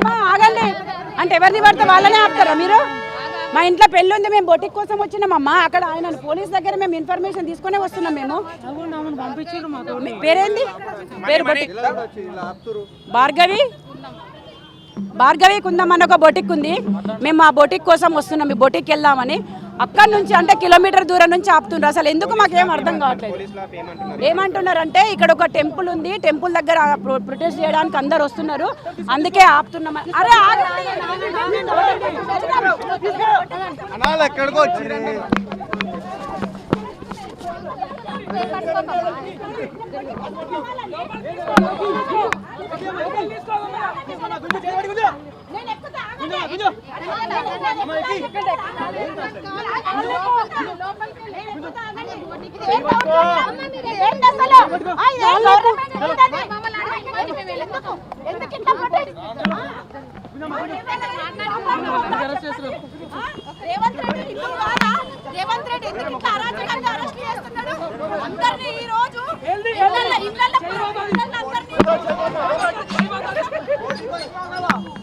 అమ్మా ఆగండి. అంటే ఎవరిని పడితే వాళ్ళనే ఆపుతారా మీరు? మా ఇంట్లో పెళ్ళి ఉంది మేము బొటిక్ కోసం వచ్చినామమ్మా అక్కడ ఆయన పోలీస్ దగ్గర మేము ఇన్ఫర్మేషన్ తీసుకునే వస్తున్నాం మేము. మీ పేరేంది? పేరు బొటిక్. భార్గవి? భార్గవి ఉందామని ఒక బొటిక్ ఉంది. మేము ఆ బొటిక్ కోసం వస్తున్నాం మీ బొటిక్ వెళ్దామని. అక్కడి నుంచి అంటే కిలోమీటర్ దూరం నుంచి ఆపుతుండ్రు. అసలు ఎందుకు మాకేం అర్థం కావట్లేదు. ఏమంటున్నారంటే ఇక్కడ ఒక టెంపుల్ ఉంది. టెంపుల్ దగ్గర ప్రొ- ప్రొటెస్ట్ చేయడానికి అందరు వస్తున్నారు. అందుకే ఆపుతున్నాం. అరే ఆగండి. అనాలు. రేవంత్ రెడ్డి రేవంత్ రెడ్డి ఎందుకు ఇట్లా అరాచకంగా అరెస్ట్ చేస్తున్నాడు? అందరినీ ఈ రోజు ఇళ్ళల్లో